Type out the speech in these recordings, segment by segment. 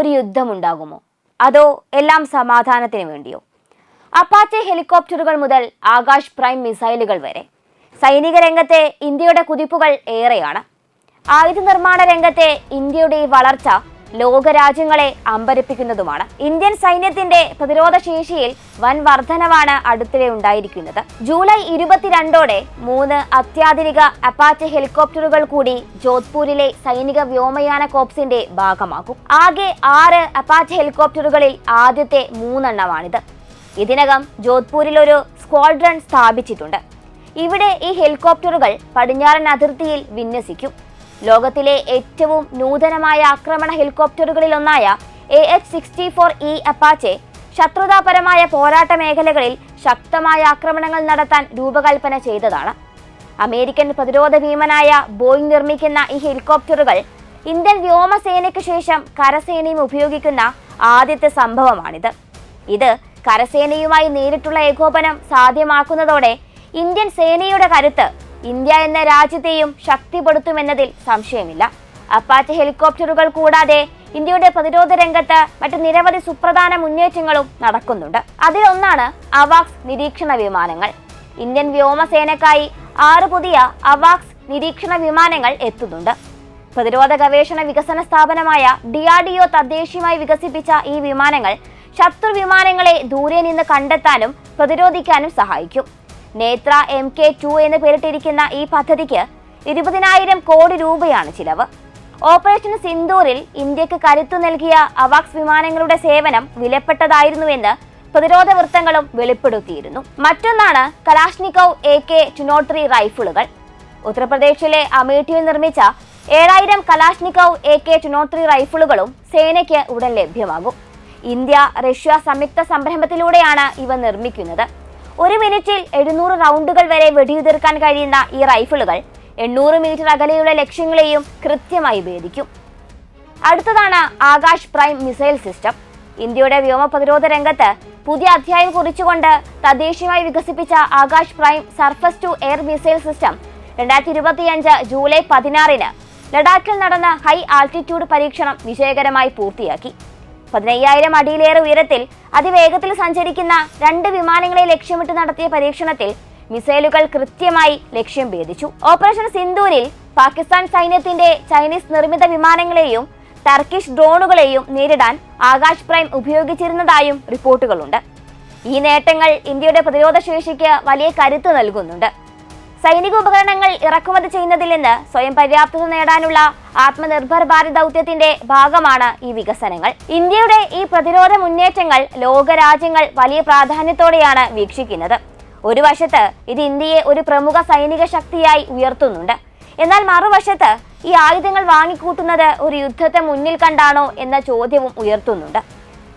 ഒരു യുദ്ധമുണ്ടാകുമോ? അതോ എല്ലാം സമാധാനത്തിന് വേണ്ടിയോ? അപ്പാച്ചെ ഹെലികോപ്റ്ററുകൾ മുതൽ ആകാശ് പ്രൈം മിസൈലുകൾ വരെ. സൈനിക രംഗത്തെ ഇന്ത്യയുടെ കുതിപ്പുകൾ ഏറെയാണ്. ആയുധ നിർമ്മാണ രംഗത്തെ ഇന്ത്യയുടെ വളർച്ച ലോകരാജ്യങ്ങളെ അമ്പരപ്പിക്കുന്നതുമാണ്. ഇന്ത്യൻ സൈന്യത്തിന്റെ പ്രതിരോധ ശേഷിയിൽ വൻ വർധനവാണ് അടുത്തിടെ ഉണ്ടായിരിക്കുന്നത്. ജൂലൈ ഇരുപത്തിരണ്ടോടെ മൂന്ന് അത്യാധുനിക അപ്പാച്ച് ഹെലികോപ്റ്ററുകൾ കൂടി ജോധ്പൂരിലെ സൈനിക വ്യോമയാന കോപ്സിന്റെ ഭാഗമാകും ആകെ ആറ് അപ്പാച്ച് ഹെലികോപ്റ്ററുകളിൽ ആദ്യത്തെ മൂന്നെണ്ണമാണിത്. ഇതിനകം ജോധ്പൂരിൽ ഒരു സ്ക്വാഡ്രൺ സ്ഥാപിച്ചിട്ടുണ്ട്. ഇവിടെ ഈ ഹെലികോപ്റ്ററുകൾ പടിഞ്ഞാറൻ അതിർത്തിയിൽ വിന്യസിക്കും. ലോകത്തിലെ ഏറ്റവും നൂതനമായ ആക്രമണ ഹെലികോപ്റ്ററുകളിലൊന്നായ A H sixty four E Apache ശത്രുതാപരമായ പോരാട്ട മേഖലകളിൽ ശക്തമായ ആക്രമണങ്ങൾ നടത്താൻ രൂപകൽപ്പന ചെയ്തതാണ്. അമേരിക്കൻ പ്രതിരോധ ഭീമനായ ബോയിങ് നിർമ്മിക്കുന്ന ഈ ഹെലികോപ്റ്ററുകൾ ഇന്ത്യൻ വ്യോമസേനയ്ക്ക് ശേഷം കരസേനയും ഉപയോഗിക്കുന്ന ആദ്യത്തെ സംഭവമാണിത്. ഇത് കരസേനയുമായി നേരിട്ടുള്ള ഏകോപനം സാധ്യമാക്കുന്നതോടെ ഇന്ത്യൻ സേനയുടെ കരുത്ത് ഇന്ത്യ എന്ന രാജ്യത്തെയും ശക്തിപ്പെടുത്തുമെന്നതിൽ സംശയമില്ല. അപ്പാച്ച ഹെലികോപ്റ്ററുകൾ കൂടാതെ ഇന്ത്യയുടെ പ്രതിരോധ രംഗത്ത് മറ്റ് നിരവധി സുപ്രധാന മുന്നേറ്റങ്ങളും നടക്കുന്നുണ്ട്. അതിലൊന്നാണ് അവാക്സ് നിരീക്ഷണ വിമാനങ്ങൾ. ഇന്ത്യൻ വ്യോമസേനക്കായി ആറ് പുതിയ അവാക്സ് നിരീക്ഷണ വിമാനങ്ങൾ എത്തുന്നുണ്ട്. പ്രതിരോധ ഗവേഷണ വികസന സ്ഥാപനമായ ഡിആർഡിഒ തദ്ദേശീയമായി വികസിപ്പിച്ച ഈ വിമാനങ്ങൾ ശത്രു വിമാനങ്ങളെ ദൂരെ നിന്ന് കണ്ടെത്താനും പ്രതിരോധിക്കാനും സഹായിക്കും. നേത്ര എം കെ ടു എന്ന് പേരിട്ടിരിക്കുന്ന ഈ പദ്ധതിക്ക് ഇരുപതിനായിരം കോടി രൂപയാണ് ചിലവ്. ഓപ്പറേഷൻ സിന്ദൂറിൽ ഇന്ത്യയ്ക്ക് കരുത്തു നൽകിയ അവാക്സ് വിമാനങ്ങളുടെ സേവനം വിലപ്പെട്ടതായിരുന്നുവെന്ന് പ്രതിരോധ വൃത്തങ്ങളും വെളിപ്പെടുത്തിയിരുന്നു. മറ്റൊന്നാണ് Kalashnikov A K two naught three റൈഫിളുകൾ. ഉത്തർപ്രദേശിലെ അമേഠിയിൽ നിർമ്മിച്ച ഏഴായിരം Kalashnikov A K two naught three റൈഫിളുകളും സേനയ്ക്ക് ഉടൻ ലഭ്യമാകും. ഇന്ത്യ റഷ്യ സംയുക്ത സംരംഭത്തിലൂടെയാണ് ഇവ നിർമ്മിക്കുന്നത്. ഒരു മിനിറ്റിൽ എഴുന്നൂറ് റൗണ്ടുകൾ വരെ വെടിയുതിർക്കാൻ കഴിയുന്ന ഈ റൈഫിളുകൾ എണ്ണൂറ് മീറ്റർ അകലെയുള്ള ലക്ഷ്യങ്ങളെയും കൃത്യമായി ഭേദിക്കും. അടുത്തതാണ് ആകാശ് പ്രൈം മിസൈൽ സിസ്റ്റം. ഇന്ത്യയുടെ വ്യോമ പ്രതിരോധ രംഗത്ത് പുതിയ അധ്യായം കുറിച്ചുകൊണ്ട് തദ്ദേശീയമായി വികസിപ്പിച്ച Akash prime surface to air missile system രണ്ടായിരത്തി ഇരുപത്തിയഞ്ച് ജൂലൈ പതിനാറിന് ലഡാക്കിൽ നടന്ന ഹൈ ആൾട്ടിറ്റ്യൂഡ് പരീക്ഷണം വിജയകരമായി പൂർത്തിയാക്കി. പതിനയ്യായിരം അടിയിലേറെ ഉയരത്തിൽ അതിവേഗത്തിൽ സഞ്ചരിക്കുന്ന രണ്ട് വിമാനങ്ങളെ ലക്ഷ്യമിട്ട് നടത്തിയ പരീക്ഷണത്തിൽ മിസൈലുകൾ കൃത്യമായി ലക്ഷ്യം ഭേദിച്ചു. ഓപ്പറേഷൻ സിന്ദൂരിൽ പാകിസ്ഥാൻ സൈന്യത്തിന്റെ ചൈനീസ് നിർമ്മിത വിമാനങ്ങളെയും ടർക്കിഷ് ഡ്രോണുകളെയും നേരിടാൻ ആകാശ് പ്രൈം ഉപയോഗിച്ചിരുന്നതായും റിപ്പോർട്ടുകളുണ്ട്. ഈ നേട്ടങ്ങൾ ഇന്ത്യയുടെ പ്രതിരോധ ശേഷിക്ക് വലിയ കരുത്ത് നൽകുന്നുണ്ട്. സൈനിക ഉപകരണങ്ങൾ ഇറക്കുമതി ചെയ്യുന്നതിൽ നിന്ന് സ്വയം പര്യാപ്തത നേടാനുള്ള ആത്മനിർഭർ ഭാരത് ദൗത്യത്തിന്റെ ഭാഗമാണ് ഈ വികസനങ്ങൾ. ഇന്ത്യയുടെ ഈ പ്രതിരോധ മുന്നേറ്റങ്ങൾ ലോകരാജ്യങ്ങൾ വലിയ പ്രാധാന്യത്തോടെയാണ് വീക്ഷിക്കുന്നത്. ഒരു വശത്ത് ഇത് ഇന്ത്യയെ ഒരു പ്രമുഖ സൈനിക ശക്തിയായി ഉയർത്തുന്നുണ്ട്. എന്നാൽ മറുവശത്ത് ഈ ആയുധങ്ങൾ വാങ്ങിക്കൂട്ടുന്നത് ഒരു യുദ്ധത്തെ മുന്നിൽ കണ്ടാണോ എന്ന ചോദ്യവും ഉയർത്തുന്നുണ്ട്.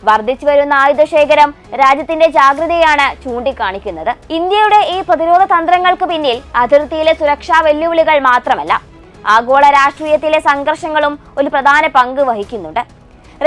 വർദ്ധിച്ചു വരുന്ന ആയുധശേഖരം രാജ്യത്തിന്റെ ജാഗ്രതയാണ് ചൂണ്ടിക്കാണിക്കുന്നത്. ഇന്ത്യയുടെ ഈ പ്രതിരോധ തന്ത്രങ്ങൾക്ക് പിന്നിൽ അതിർത്തിയിലെ സുരക്ഷാ വെല്ലുവിളികൾ മാത്രമല്ല ആഗോള രാഷ്ട്രീയത്തിലെ സംഘർഷങ്ങളും ഒരു പ്രധാന പങ്ക് വഹിക്കുന്നുണ്ട്.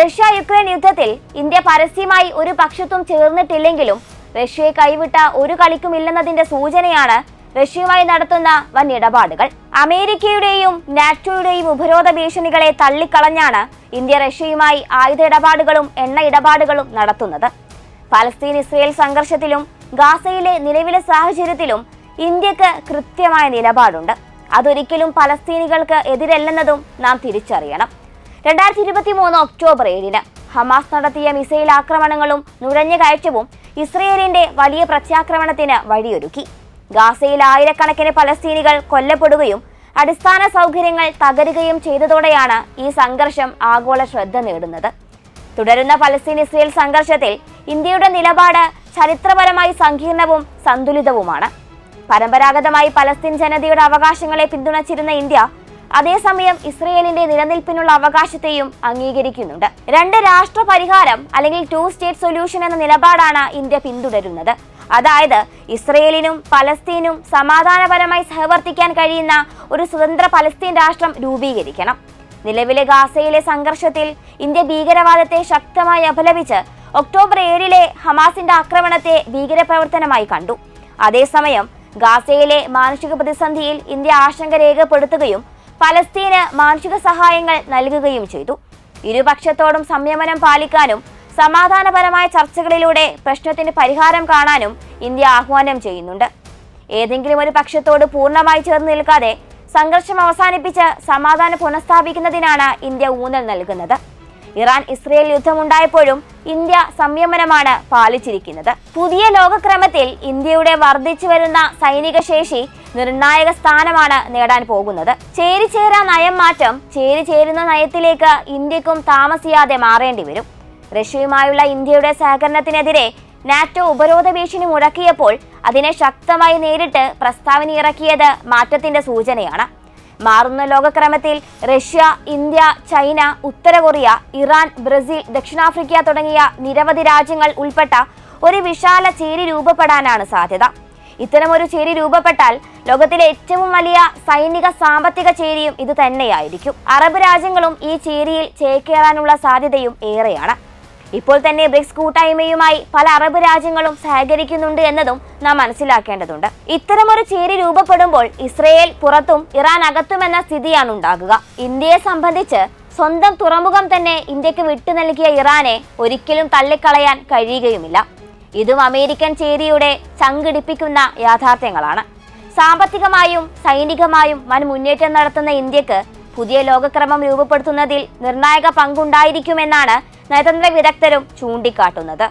റഷ്യ യുക്രൈൻ യുദ്ധത്തിൽ ഇന്ത്യ പരസ്യമായി ഒരു പക്ഷത്തും ചേർന്നിട്ടില്ലെങ്കിലും റഷ്യയെ കൈവിട്ട ഒരു കളിക്കുമില്ലെന്നതിന്റെ സൂചനയാണ് റഷ്യയുമായി നടത്തുന്ന വൻ ഇടപാടുകൾ. അമേരിക്കയുടെയും നാറ്റോയുടെയും ഉപരോധ ഭീഷണികളെ തള്ളിക്കളഞ്ഞാണ് ഇന്ത്യ റഷ്യയുമായി ആയുധ ഇടപാടുകളും എണ്ണ ഇടപാടുകളും നടത്തുന്നത്. പലസ്തീൻ ഇസ്രയേൽ സംഘർഷത്തിലും ഗാസയിലെ നിലവിലെ സാഹചര്യത്തിലും ഇന്ത്യയ്ക്ക് കൃത്യമായ നിലപാടുണ്ട്. അതൊരിക്കലും പലസ്തീനികൾക്ക് എതിരല്ലെന്നതും നാം തിരിച്ചറിയണം. രണ്ടായിരത്തി ഇരുപത്തി മൂന്ന് ഒക്ടോബർ ഏഴിന് ഹമാസ് നടത്തിയ മിസൈൽ ആക്രമണങ്ങളും നുഴഞ്ഞുകയറ്റവും ഇസ്രയേലിന്റെ വലിയ പ്രത്യാക്രമണത്തിന് വഴിയൊരുക്കി. ഗാസയിൽ ആയിരക്കണക്കിന് പലസ്തീനികൾ കൊല്ലപ്പെടുകയും അടിസ്ഥാന സൗകര്യങ്ങൾ തകരുകയും ചെയ്തതോടെയാണ് ഈ സംഘർഷം ആഗോള ശ്രദ്ധ നേടുന്നത്. തുടരുന്ന പലസ്തീൻ ഇസ്രയേൽ സംഘർഷത്തിൽ ഇന്ത്യയുടെ നിലപാട് ചരിത്രപരമായി സങ്കീർണവും സന്തുലിതവുമാണ്. പരമ്പരാഗതമായി പലസ്തീൻ ജനതയുടെ അവകാശങ്ങളെ പിന്തുണച്ചിരുന്ന ഇന്ത്യ അതേസമയം ഇസ്രയേലിന്റെ നിലനിൽപ്പിനുള്ള അവകാശത്തെയും അംഗീകരിക്കുന്നുണ്ട്. രണ്ട് രാഷ്ട്ര പരിഹാരം അല്ലെങ്കിൽ ടു സ്റ്റേറ്റ് സൊല്യൂഷൻ എന്ന നിലപാടാണ് ഇന്ത്യ പിന്തുടരുന്നത്. അതായത് ഇസ്രയേലിനും പലസ്തീനും സമാധാനപരമായി സഹവർത്തിക്കാൻ കഴിയുന്ന ഒരു സ്വതന്ത്ര പലസ്തീൻ രാഷ്ട്രം രൂപീകരിക്കണം. നിലവിലെ ഗാസയിലെ സംഘർഷത്തിൽ ഇന്ത്യ ഭീകരവാദത്തെ ശക്തമായി അപലപിച്ച് ഒക്ടോബർ ഏഴിലെ ഹമാസിന്റെ ആക്രമണത്തെ ഭീകരപ്രവർത്തനമായി കണ്ടു. അതേസമയം ഗാസയിലെ മാനുഷിക പ്രതിസന്ധിയിൽ ഇന്ത്യ ആശങ്ക രേഖപ്പെടുത്തുകയും പലസ്തീന് മാനുഷിക സഹായങ്ങൾ നൽകുകയും ചെയ്തു. ഇരുപക്ഷത്തോടും സംയമനം പാലിക്കാനും സമാധാനപരമായ ചർച്ചകളിലൂടെ പ്രശ്നത്തിന് പരിഹാരം കാണാനും ഇന്ത്യ ആഹ്വാനം ചെയ്യുന്നുണ്ട്. ഏതെങ്കിലും ഒരു പക്ഷത്തോട് പൂർണമായി ചേർന്ന് നിൽക്കാതെ സംഘർഷം അവസാനിപ്പിച്ച് സമാധാനം പുനഃസ്ഥാപിക്കുന്നതിനാണ് ഇന്ത്യ ഊന്നൽ നൽകുന്നത്. ഇറാൻ ഇസ്രയേൽ യുദ്ധമുണ്ടായപ്പോഴും ഇന്ത്യ സംയമനമാണ് പാലിച്ചിരിക്കുന്നത്. പുതിയ ലോകക്രമത്തിൽ ഇന്ത്യയുടെ വർദ്ധിച്ചു വരുന്ന സൈനിക ശേഷി നിർണായക സ്ഥാനമാണ് നേടാൻ പോകുന്നത്. ചേരിചേരാ നയം മാറ്റം ചേരിചേരുന്ന നയത്തിലേക്ക് ഇന്ത്യക്കും താമസിയാതെ മാറേണ്ടി വരും. റഷ്യയുമായുള്ള ഇന്ത്യയുടെ സഹകരണത്തിനെതിരെ നാറ്റോ ഉപരോധ ഭീഷണി മുഴക്കിയപ്പോൾ അതിനെ ശക്തമായി നേരിട്ട് പ്രസ്താവന ഇറക്കിയത് മാറ്റത്തിന്റെ സൂചനയാണ്. മാറുന്ന ലോകക്രമത്തിൽ റഷ്യ ഇന്ത്യ ചൈന ഉത്തര കൊറിയ ഇറാൻ ബ്രസീൽ ദക്ഷിണാഫ്രിക്ക തുടങ്ങിയ നിരവധി രാജ്യങ്ങൾ ഉൾപ്പെട്ട ഒരു വിശാല ചേരി രൂപപ്പെടാനാണ് സാധ്യത. ഇത്തരമൊരു ചേരി രൂപപ്പെട്ടാൽ ലോകത്തിലെ ഏറ്റവും വലിയ സൈനിക സാമ്പത്തിക ചേരിയും ഇത് തന്നെയായിരിക്കും. അറബ് രാജ്യങ്ങളും ഈ ചേരിയിൽ ചേക്കേറാനുള്ള സാധ്യതയും ഏറെയാണ്. ഇപ്പോൾ തന്നെ ബ്രിക്സ് കൂട്ടായ്മയുമായി പല അറബ് രാജ്യങ്ങളും സഹകരിക്കുന്നുണ്ട് എന്നതും നാം മനസ്സിലാക്കേണ്ടതുണ്ട്. ഇത്തരമൊരു ചേരി രൂപപ്പെടുമ്പോൾ ഇസ്രയേൽ പുറത്തും ഇറാൻ അകത്തുമെന്ന സ്ഥിതിയാണ് ഉണ്ടാകുക ഇന്ത്യയെ സംബന്ധിച്ച് സ്വന്തം തുറമുഖം തന്നെ ഇന്ത്യയ്ക്ക് വിട്ടു നൽകിയ ഇറാനെ ഒരിക്കലും തള്ളിക്കളയാൻ കഴിയുകയുമില്ല. ഇതും അമേരിക്കൻ ചേരിയുടെ ചങ്കിടിപ്പിക്കുന്ന യാഥാർത്ഥ്യങ്ങളാണ്. സാമ്പത്തികമായും സൈനികമായും വൻ മുന്നേറ്റം നടത്തുന്ന ഇന്ത്യയ്ക്ക് പുതിയ ലോകക്രമം രൂപപ്പെടുത്തുന്നതിൽ നിർണായക പങ്കുണ്ടായിരിക്കുമെന്നാണ് നയതന്ത്ര വിദഗ്ധരും ചൂണ്ടിക്കാട്ടുന്നത്.